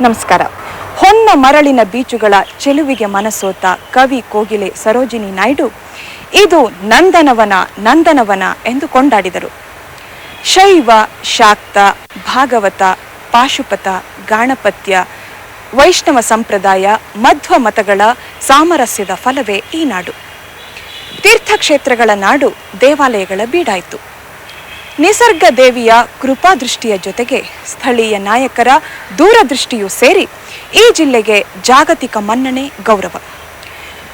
ನಮಸ್ಕಾರ. ಹೊನ್ನ ಮರಳಿನ ಬೀಚುಗಳ ಚೆಲುವಿಗೆ ಮನಸೋತ ಕವಿ ಕೋಗಿಲೆ ಸರೋಜಿನಿ ನಾಯ್ಡು, ಇದು ನಂದನವನ ನಂದನವನ ಎಂದು ಕೊಂಡಾಡಿದರು. ಶೈವ, ಶಾಕ್ತ, ಭಾಗವತ, ಪಾಶುಪತ, ಗಾಣಪತ್ಯ, ವೈಷ್ಣವ ಸಂಪ್ರದಾಯ ಮಧ್ವ ಮತಗಳ ಸಾಮರಸ್ಯದ ಫಲವೇ ಈ ನಾಡು. ತೀರ್ಥಕ್ಷೇತ್ರಗಳ ನಾಡು ದೇವಾಲಯಗಳ ಬೀಡಾಯಿತು. ನಿಸರ್ಗ ದೇವಿಯ ಕೃಪಾದೃಷ್ಟಿಯ ಜೊತೆಗೆ ಸ್ಥಳೀಯ ನಾಯಕರ ದೂರದೃಷ್ಟಿಯೂ ಸೇರಿ ಈ ಜಿಲ್ಲೆಗೆ ಜಾಗತಿಕ ಮನ್ನಣೆ, ಗೌರವ.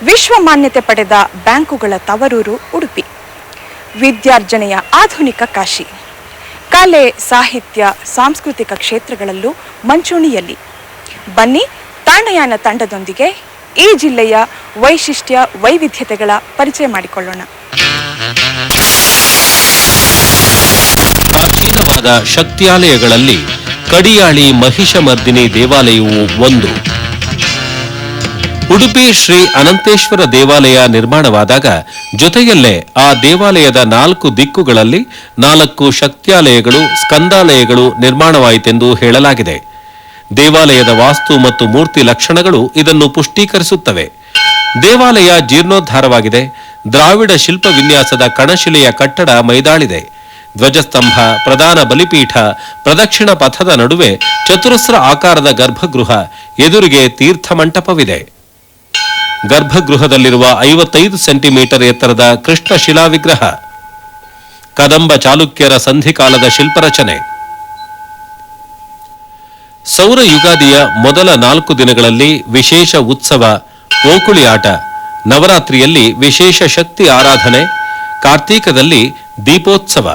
ವಿಶ್ವ ಮಾನ್ಯತೆ ಪಡೆದ ಬ್ಯಾಂಕುಗಳ ತವರೂರು ಉಡುಪಿ. ವಿದ್ಯಾರ್ಜನೆಯ ಆಧುನಿಕ ಕಾಶಿ. ಕಲೆ, ಸಾಹಿತ್ಯ, ಸಾಂಸ್ಕೃತಿಕ ಕ್ಷೇತ್ರಗಳಲ್ಲೂ ಮಂಚೂಣಿಯಲ್ಲಿ. ಬನ್ನಿ ತಾಣಯಾನ ತಂಡದೊಂದಿಗೆ ಈ ಜಿಲ್ಲೆಯ ವೈಶಿಷ್ಟ್ಯ ವೈವಿಧ್ಯತೆಗಳ ಪರಿಚಯ ಮಾಡಿಕೊಳ್ಳೋಣ. ಪ್ರಾಚೀನವಾದ ಶಕ್ತಿಯಾಲಯಗಳಲ್ಲಿ ಕಡಿಯಾಳಿ ಮಹಿಷಮರ್ದಿನಿ ದೇವಾಲಯವು ಒಂದು. ಉಡುಪಿ ಶ್ರೀ ಅನಂತೇಶ್ವರ ದೇವಾಲಯ ನಿರ್ಮಾಣವಾದಾಗ ಜೊತೆಯಲ್ಲೇ ಆ ದೇವಾಲಯದ ನಾಲ್ಕು ದಿಕ್ಕುಗಳಲ್ಲಿ ನಾಲ್ಕು ಶಕ್ತ್ಯಾಲಯಗಳು, ಸ್ಕಂದಾಲಯಗಳು ನಿರ್ಮಾಣವಾಯಿತೆಂದು ಹೇಳಲಾಗಿದೆ. ದೇವಾಲಯದ ವಾಸ್ತು ಮತ್ತು ಮೂರ್ತಿ ಲಕ್ಷಣಗಳು ಇದನ್ನು ಪುಷ್ಟೀಕರಿಸುತ್ತವೆ. ದೇವಾಲಯ ಜೀರ್ಣೋದ್ಧಾರವಾಗಿದೆ. ದ್ರಾವಿಡ ಶಿಲ್ಪ ವಿನ್ಯಾಸದ ಕಣಶಿಲೆಯ ಕಟ್ಟಡ ಮೈದಾಳಿದೆ. ಧ್ವಜಸ್ತಂಭ, ಪ್ರಧಾನ ಬಲಿಪೀಠ, ಪ್ರದಕ್ಷಿಣ ಪಥದ ನಡುವೆ ಚತುರಸ್ರ ಆಕಾರದ ಗರ್ಭಗೃಹ, ಎದುರಿಗೆ ತೀರ್ಥ ಮಂಟಪವಿದೆ ಗರ್ಭಗೃಹದಲ್ಲಿರುವ ಐವತ್ತೈದು ಸೆಂಟಿಮೀಟರ್ ಎತ್ತರದ ಕೃಷ್ಣ ಶಿಲಾ ವಿಗ್ರಹ ಕದಂಬ ಚಾಲುಕ್ಯರ ಸಂಧಿಕಾಲದ ಶಿಲ್ಪರಚನೆ. ಸೌರ ಯುಗಾದಿಯ ಮೊದಲ ನಾಲ್ಕು ದಿನಗಳಲ್ಲಿ ವಿಶೇಷ ಉತ್ಸವ ಓಕುಳಿ ಆಟ, ನವರಾತ್ರಿಯಲ್ಲಿ ವಿಶೇಷ ಶಕ್ತಿ ಆರಾಧನೆ, ಕಾರ್ತೀಕದಲ್ಲಿ ದೀಪೋತ್ಸವ.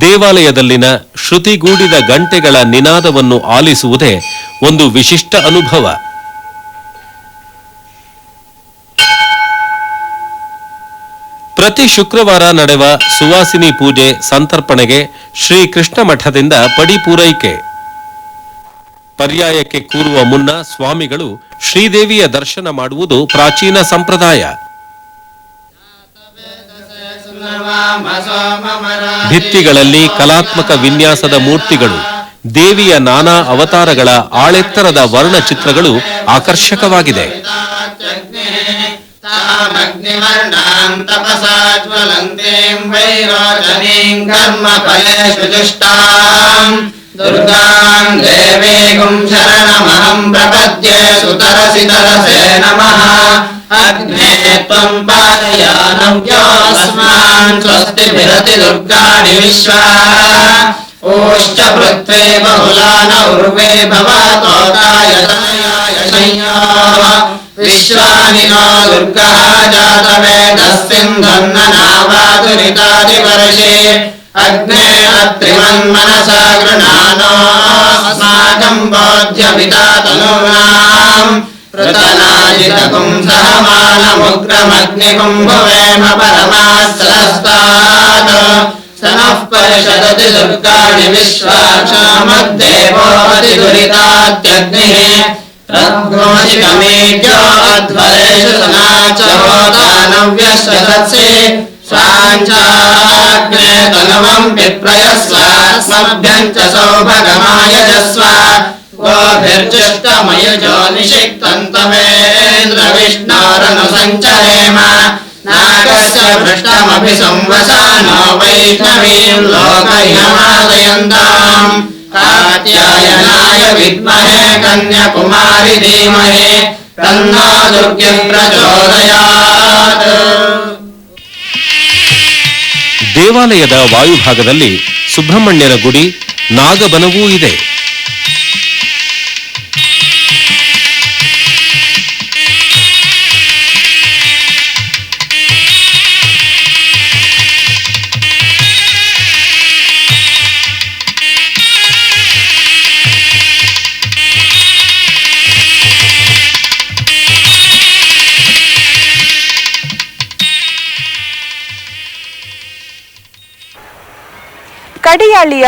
ದೇವಾಲಯದಲ್ಲಿನ ಶ್ರುತಿಗೂಡಿದ ಗಂಟೆಗಳ ನಿನಾದವನ್ನು ಆಲಿಸುವುದೇ ಒಂದು ವಿಶಿಷ್ಟ ಅನುಭವ. ಪ್ರತಿ ಶುಕ್ರವಾರ ನಡೆವ ಸುವಾಸಿನಿ ಪೂಜೆ ಸಂತರ್ಪಣೆಗೆ ಶ್ರೀ ಕೃಷ್ಣ ಮಠದಿಂದ ಪಡಿ ಪೂರೈಕೆ. ಪರ್ಯಾಯಕ್ಕೆ ಕೂರುವ ಮುನ್ನ ಸ್ವಾಮಿಗಳು ಶ್ರೀದೇವಿಯ ದರ್ಶನ ಮಾಡುವುದು ಪ್ರಾಚೀನ ಸಂಪ್ರದಾಯ. ಭಿತ್ತಿಗಳಲ್ಲಿ ಕಲಾತ್ಮಕ ವಿನ್ಯಾಸದ ಮೂರ್ತಿಗಳು ದೇವಿಯ ನಾನಾ ಅವತಾರಗಳ ಆಳೆತ್ತರದ ವರ್ಣಚಿತ್ರಗಳು ಆಕರ್ಷಕವಾಗಿದೆ. दुर्गाम् देवीगुम् शरणमहम् प्रपद्ये सुतरसि तरसे नमः। अग्ने त्वम् पादयानव्योऽस्मान् स्वस्तिभिरति दुर्गाणि विश्वा ओश्च पृथ्वे बहुलान उर्वे भवतोदायतायायशय्याः विश्वानि नो दुर्गा जातवेदस्सिन्धन्न नावादुरितादिवर्षे अग्ने अत्रिमन्मनसा गृणानोऽस्माकम् बोध्यमिता तनूनाम् पृतनाजितकुम् सहमानमुग्रमग्निकुम्भुवेम परमास्त्रस्तात् स नः परिषदति दुर्गाणि विश्वाक्षामद्देवोऽतिदुरितात्यग्निः रघ्नोजिकमेज्योऽध्वरेषु सनाचरोदानव्यश्वसत्सि स्वाञ्चाग्ने तनुवम् विप्रयस्वास्मभ्यम् च सौभगमायजस्व गोभिर्जुष्टमयुजो निषिक्तन्तमेन्द्रविष्णोरनुसञ्चरेम नागस्य भृष्टमपि संवसानो वैष्णवीम् लोकयमादयन्ताम् कात्यायनाय विद्महे कन्याकुमारि धीमहि तन्नो दुर्गिम् प्रचोदयात् ದೇವಾಲಯದ ವಾಯುಭಾಗದಲ್ಲಿ ಸುಬ್ರಹ್ಮಣ್ಯರ ಗುಡಿ ನಾಗಬನವೂ ಇದೆ.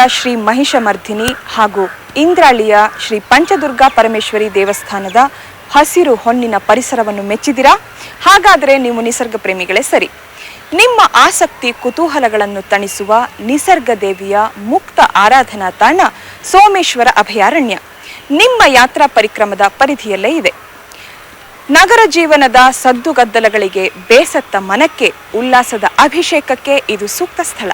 ಶ್ರೀ ಮಹಿಷಮರ್ಧಿನಿ ಹಾಗೂ ಇಂದ್ರಾಳಿಯ ಶ್ರೀ ಪಂಚದುರ್ಗಾ ಪರಮೇಶ್ವರಿ ದೇವಸ್ಥಾನದ ಹಸಿರು ಹೊನ್ನಿನ ಪರಿಸರವನ್ನು ಮೆಚ್ಚಿದಿರಾ ಹಾಗಾದರೆ ನೀವು ನಿಸರ್ಗ ಪ್ರೇಮಿಗಳೇ ಸರಿ. ನಿಮ್ಮ ಆಸಕ್ತಿ ಕುತೂಹಲಗಳನ್ನು ತಣಿಸುವ ನಿಸರ್ಗ ದೇವಿಯ ಮುಕ್ತ ಆರಾಧನಾ ತಾಣ ಸೋಮೇಶ್ವರ ಅಭಯಾರಣ್ಯ. ನಿಮ್ಮ ಯಾತ್ರಾ ಪರಿಕ್ರಮದ ಪರಿಧಿಯಲ್ಲೇ ಇದೆ. ನಗರ ಜೀವನದ ಸದ್ದುಗದ್ದಲಗಳಿಗೆ ಬೇಸತ್ತ ಮನಕ್ಕೆ, ಉಲ್ಲಾಸದ ಅಭಿಷೇಕಕ್ಕೆ ಇದು ಸೂಕ್ತ ಸ್ಥಳ.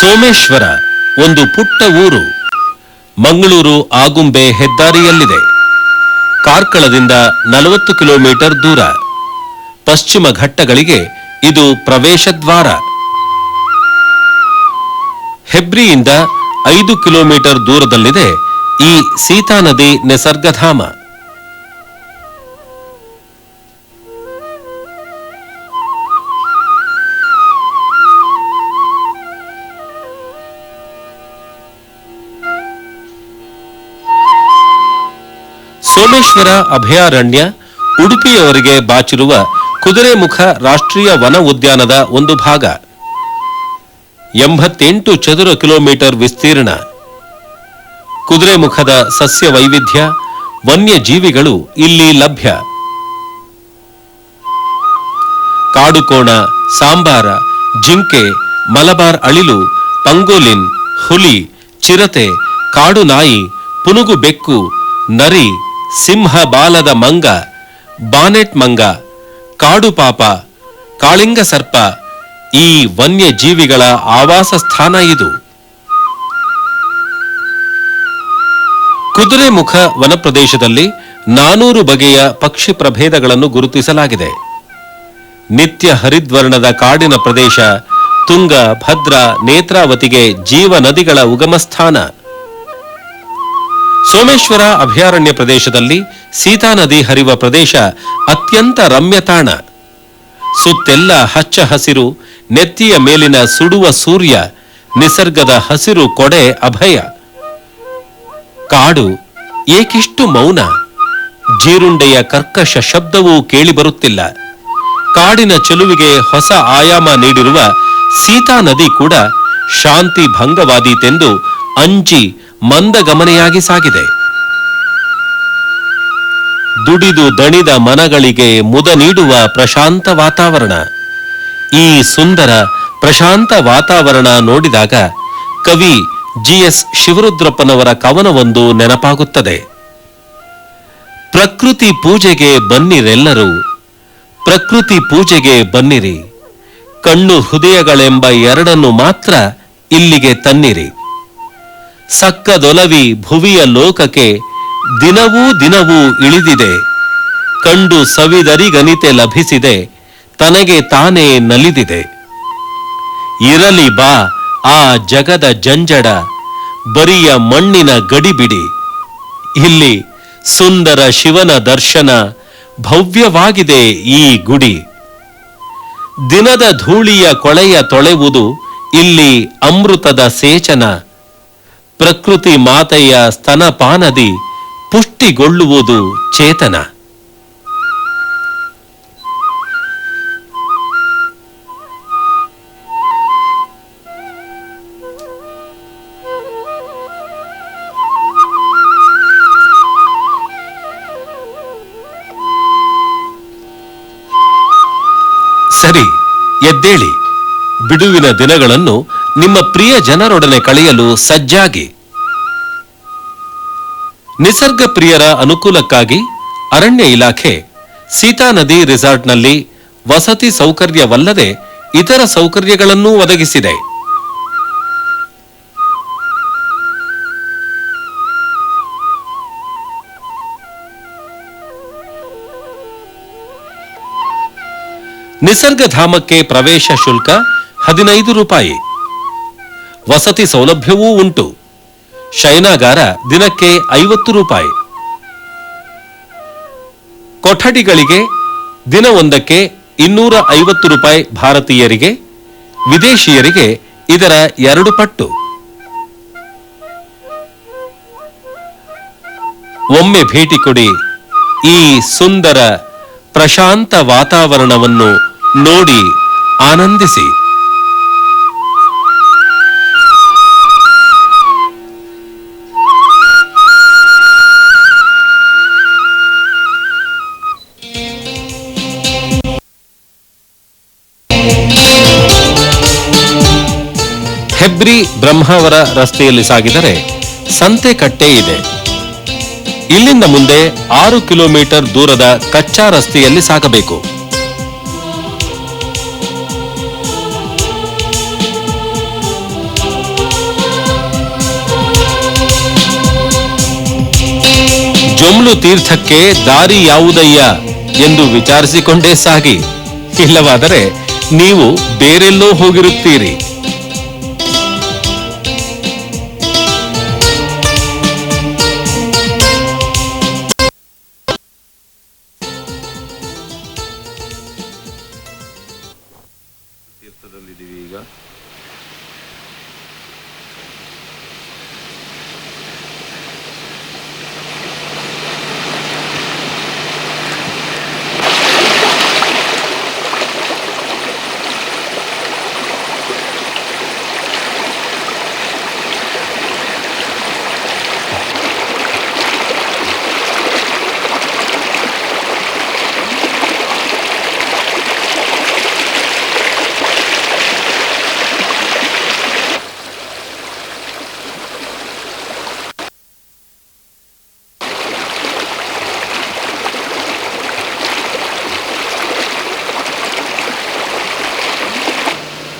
ಸೋಮೇಶ್ವರ ಒಂದು ಪುಟ್ಟ ಊರು. ಮಂಗಳೂರು ಆಗುಂಬೆ ಹೆದ್ದಾರಿಯಲ್ಲಿದೆ. ಕಾರ್ಕಳದಿಂದ ನಲವತ್ತು ಕಿಲೋಮೀಟರ್ ದೂರ. ಪಶ್ಚಿಮ ಘಟ್ಟಗಳಿಗೆ ಇದು ಪ್ರವೇಶ ದ್ವಾರ. ಹೆಬ್ರಿಯಿಂದ ಐದು ಕಿಲೋಮೀಟರ್ ದೂರದಲ್ಲಿದೆ ಈ ಸೀತಾ ನದಿ ನಿಸರ್ಗಧಾಮ. ಸೋಮೇಶ್ವರ ಅಭಯಾರಣ್ಯ ಉಡುಪಿಯವರಿಗೆ ಬಾಚಿರುವ ಕುದುರೆಮುಖ ರಾಷ್ಟ್ರೀಯ ವನ ಉದ್ಯಾನದ ಒಂದು ಭಾಗ. ಎಂಬತ್ತೆಂಟು ಚದುರ ಕಿಲೋಮೀಟರ್ ವಿಸ್ತೀರ್ಣ. ಕುದುರೆಮುಖದ ಸಸ್ಯ ವೈವಿಧ್ಯ, ವನ್ಯಜೀವಿಗಳು ಇಲ್ಲಿ ಲಭ್ಯ. ಕಾಡುಕೋಣ, ಸಾಂಬಾರ, ಜಿಂಕೆ, ಮಲಬಾರ್ ಅಳಿಲು, ಪಂಗೋಲಿನ್, ಹುಲಿ, ಚಿರತೆ ಕಾಡು ನಾಯಿ ಪುನುಗು ಬೆಕ್ಕು, ನರಿ ಸಿಂಹ ಬಾಲದ ಮಂಗ, ಬಾನೆಟ್ ಮಂಗ ಕಾಡು ಪಾಪ, ಕಾಳಿಂಗ ಸರ್ಪ, ಈ ವನ್ಯ ಜೀವಿಗಳ ಆವಾಸ ಸ್ಥಾನ ಇದು. ಕುದುರೆಮುಖ ವನಪ್ರದೇಶದಲ್ಲಿ ನಾನೂರು ಬಗೆಯ ಪಕ್ಷಿ ಪ್ರಭೇದಗಳನ್ನು ಗುರುತಿಸಲಾಗಿದೆ. ನಿತ್ಯ ಹರಿದ್ವರ್ಣದ ಕಾಡಿನ ಪ್ರದೇಶ ತುಂಗ, ಭದ್ರ, ನೇತ್ರಾವತಿಗೆ ಜೀವ ನದಿಗಳ ಉಗಮ ಸ್ಥಾನ ಸೋಮೇಶ್ವರ ಅಭಯಾರಣ್ಯ ಪ್ರದೇಶದಲ್ಲಿ ಸೀತಾ ನದಿ ಹರಿವ ಪ್ರದೇಶ ಅತ್ಯಂತ ರಮ್ಯ ತಾಣ. ಸುತ್ತೆಲ್ಲ ಹಚ್ಚ ಹಸಿರು, ನೆತ್ತಿಯ ಮೇಲಿನ ಸುಡುವ ಸೂರ್ಯ, ನಿಸರ್ಗದ ಹಸಿರು ಕೊಡೆ ಅಭಯ. ಕಾಡು ಏಕಿಷ್ಟು ಮೌನ, ಜೀರುಂಡೆಯ ಕರ್ಕಶ ಶಬ್ದವೂ ಕೇಳಿಬರುತ್ತಿಲ್ಲ ಕಾಡಿನ ಚೆಲುವಿಗೆ ಹೊಸ ಆಯಾಮ ನೀಡಿರುವ ಸೀತಾ ನದಿ ಕೂಡ ಶಾಂತಿ ಭಂಗವಾದೀತೆಂದು ಅಂಜಿ ಮಂದಗಮನೆಯಾಗಿ ಸಾಗಿದೆ. ದುಡಿದು ದಣಿದ ಮನಗಳಿಗೆ ಮುದ ನೀಡುವ ಪ್ರಶಾಂತ ವಾತಾವರಣ. ಈ ಸುಂದರ, ಪ್ರಶಾಂತ ವಾತಾವರಣ ನೋಡಿದಾಗ ಕವಿ ಜಿ ಎಸ್ ಶಿವರುದ್ರಪ್ಪನವರ ಕವನವೊಂದು ನೆನಪಾಗುತ್ತದೆ. ಪ್ರಕೃತಿ ಪೂಜೆಗೆ ಬನ್ನಿರೆಲ್ಲರೂ, ಪ್ರಕೃತಿ ಪೂಜೆಗೆ ಬನ್ನಿರಿ. ಕಣ್ಣು ಹೃದಯಗಳೆಂಬ ಎರಡನ್ನು ಮಾತ್ರ ಇಲ್ಲಿಗೆ ತನ್ನಿರಿ. ಸಕ್ಕದೊಲವಿ ಭುವಿಯ ಲೋಕಕ್ಕೆ ದಿನವೂ ದಿನವೂ ಇಳಿದಿದೆ. ಕಂಡು ಸವಿದರಿಗನಿತೆ ಲಭಿಸಿದೆ, ತನಗೆ ತಾನೇ ನಲಿದಿದೆ. ಇರಲಿ ಬಾ ಆ ಜಗದ ಜಂಜಡ, ಬರಿಯ ಮಣ್ಣಿನ ಗಡಿಬಿಡಿ. ಇಲ್ಲಿ ಸುಂದರ ಶಿವನ ದರ್ಶನ ಭವ್ಯವಾಗಿದೆ ಈ ಗುಡಿ. ದಿನದ ಧೂಳಿಯ ಕೊಳೆಯ ತೊಳೆವುದು ಇಲ್ಲಿ ಅಮೃತದ ಸೇಚನ. ಪ್ರಕೃತಿ ಮಾತೆಯ ಸ್ತನಪಾನದಿ ಪುಷ್ಟಿಗೊಳ್ಳುವುದು ಚೇತನ. ಸರಿ ಎದ್ದೇಳಿ. ಬಿಡುವಿನ ದಿನಗಳನ್ನು ನಿಮ್ಮ ಪ್ರಿಯ ಜನರೊಡನೆ ಕಳೆಯಲು ಸಜ್ಜಾಗಿ. ನಿಸರ್ಗ ಪ್ರಿಯರ ಅನುಕೂಲಕ್ಕಾಗಿ ಅರಣ್ಯ ಇಲಾಖೆ ಸೀತಾ ನದಿ ರೆಸಾರ್ಟ್ನಲ್ಲಿ ವಸತಿ ಸೌಕರ್ಯವಲ್ಲದೆ ಇತರ ಸೌಕರ್ಯಗಳನ್ನೂ ಒದಗಿಸಿದೆ. ನಿಸರ್ಗಧಾಮಕ್ಕೆ ಪ್ರವೇಶ ಶುಲ್ಕ ಹದಿನೈದು ರೂಪಾಯಿ. ವಸತಿ ಸೌಲಭ್ಯವೂ ಉಂಟು. ಶಯನಾಗಾರ ದಿನಕ್ಕೆ ಐವತ್ತು ರೂಪಾಯಿ. ಕೊಠಡಿಗಳಿಗೆ ದಿನವೊಂದಕ್ಕೆ ಇನ್ನೂರ ಐವತ್ತು ರೂಪಾಯಿ ಭಾರತೀಯರಿಗೆ, ವಿದೇಶಿಯರಿಗೆ ಇದರ ಎರಡು ಪಟ್ಟು. ಒಮ್ಮೆ ಭೇಟಿ ಕೊಡಿ ಈ ಸುಂದರ ಪ್ರಶಾಂತ ವಾತಾವರಣವನ್ನು ನೋಡಿ ಆನಂದಿಸಿ. ಹೆಬ್ರಿ ಬ್ರಹ್ಮಾವರ ರಸ್ತೆಯಲ್ಲಿ ಸಾಗಿದರೆ ಸಂತೆಕಟ್ಟೆ ಇದೆ. ಇಲ್ಲಿಂದ ಮುಂದೆ ಆರು ಕಿಲೋಮೀಟರ್ ದೂರದ ಕಚ್ಚಾ ರಸ್ತೆಯಲ್ಲಿ ಸಾಗಬೇಕು. ಜೊಮ್ಲು ತೀರ್ಥಕ್ಕೆ ದಾರಿ ಯಾವುದಯ್ಯ ಎಂದು ವಿಚಾರಿಸಿಕೊಂಡೇ ಸಾಗಿ. ಇಲ್ಲವಾದರೆ ನೀವು ಬೇರೆಲ್ಲೋ ಹೋಗಿರುತ್ತೀರಿ.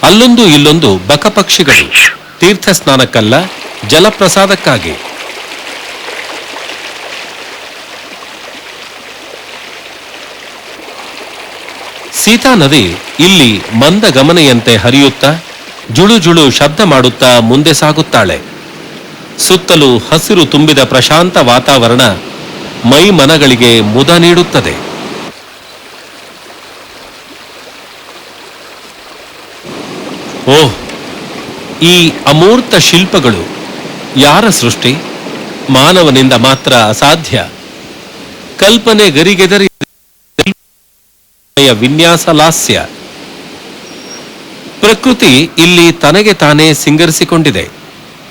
ಅಲ್ಲೊಂದು ಇಲ್ಲೊಂದು ಬಕಪಕ್ಷಿಗಳು ತೀರ್ಥ ಸ್ನಾನಕ್ಕಲ್ಲ ಜಲಪ್ರಸಾದಕ್ಕಾಗಿ. ಸೀತಾ ನದಿ ಇಲ್ಲಿ ಮಂದ ಗಮನೆಯಂತೆ ಹರಿಯುತ್ತಾ, ಜುಳು ಜುಳು ಶಬ್ದ ಮಾಡುತ್ತಾ ಮುಂದೆ ಸಾಗುತ್ತಾಳೆ. ಸುತ್ತಲೂ ಹಸಿರು ತುಂಬಿದ ಪ್ರಶಾಂತ ವಾತಾವರಣ ಮೈ ಮನಗಳಿಗೆ ಮುದ ನೀಡುತ್ತದೆ. ಓಹ್ ಈ ಅಮೂರ್ತ ಶಿಲ್ಪಗಳು ಯಾರ ಸೃಷ್ಟಿ? ಮಾನವನಿಂದ ಮಾತ್ರ ಅಸಾಧ್ಯ. ಕಲ್ಪನೆ ಗರಿಗೆದರಿ ವಿನ್ಯಾಸ ಲಾಸ್ಯ. ಪ್ರಕೃತಿ ಇಲ್ಲಿ ತನಗೆ ತಾನೇ ಸಿಂಗರಿಸಿಕೊಂಡಿದೆ.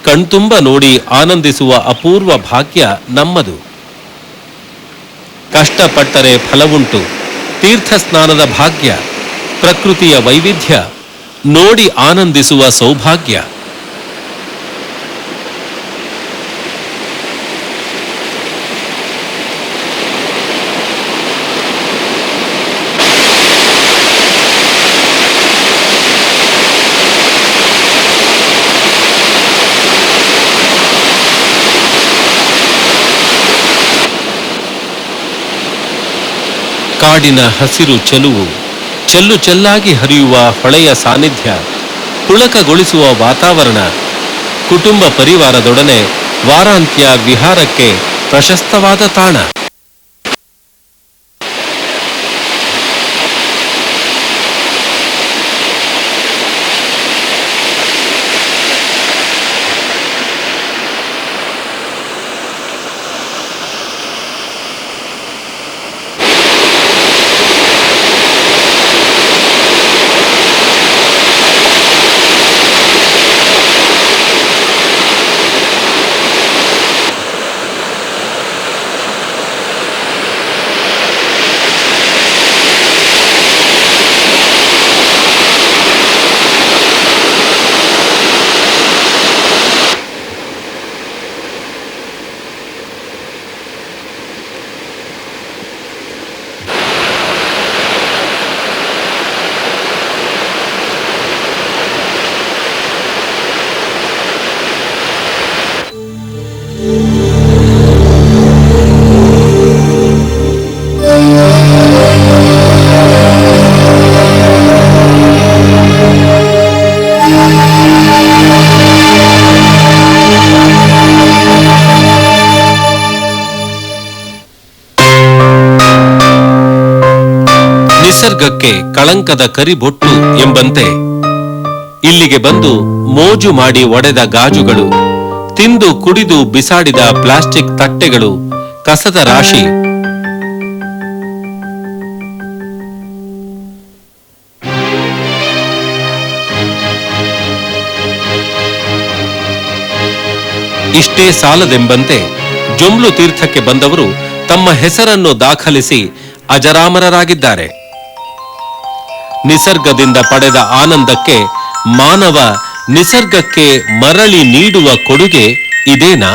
ಕಣ್ತುಂಬ ನೋಡಿ ಆನಂದಿಸುವ ಅಪೂರ್ವ ಭಾಗ್ಯ ನಮ್ಮದು. ಕಷ್ಟಪಟ್ಟರೆ ಫಲವುಂಟು. ತೀರ್ಥ ಸ್ನಾನದ ಭಾಗ್ಯ, ಪ್ರಕೃತಿಯ ವೈವಿಧ್ಯ. ನೋಡಿ ಆನಂದಿಸುವ ಸೌಭಾಗ್ಯ. ಕಾಡಿನ ಹಸಿರು ಚೆಲುವು. ಚೆಲ್ಲು ಚೆಲ್ಲಾಗಿ ಹರಿಯುವ ಹೊಳೆಯ ಸಾನ್ನಿಧ್ಯ ಪುಳಕಗೊಳಿಸುವ ವಾತಾವರಣ ಕುಟುಂಬ ಪರಿವಾರದೊಡನೆ ವಾರಾಂತ್ಯ ವಿಹಾರಕ್ಕೆ ಪ್ರಶಸ್ತವಾದ ತಾಣ. ನಿಸರ್ಗಕ್ಕೆ ಕಳಂಕದ ಕರಿಬೊಟ್ಟು ಎಂಬಂತೆ. ಇಲ್ಲಿಗೆ ಬಂದು ಮೋಜು ಮಾಡಿ ಒಡೆದ ಗಾಜುಗಳು, ತಿಂದು ಕುಡಿದು ಬಿಸಾಡಿದ ಪ್ಲಾಸ್ಟಿಕ್ ತಟ್ಟೆಗಳು, ಕಸದ ರಾಶಿ. ಇಷ್ಟೇ ಸಾಲದೆಂಬಂತೆ ಜೊಂಬ್ಲು ತೀರ್ಥಕ್ಕೆ ಬಂದವರು ತಮ್ಮ ಹೆಸರನ್ನು ದಾಖಲಿಸಿ ಅಜರಾಮರರಾಗಿದ್ದಾರೆ. ನಿಸರ್ಗದಿಂದ ಪಡೆದ ಆನಂದಕ್ಕೆ ಮಾನವ ನಿಸರ್ಗಕ್ಕೆ ಮರಳಿ ನೀಡುವ ಕೊಡುಗೆ ಇದೇನಾ?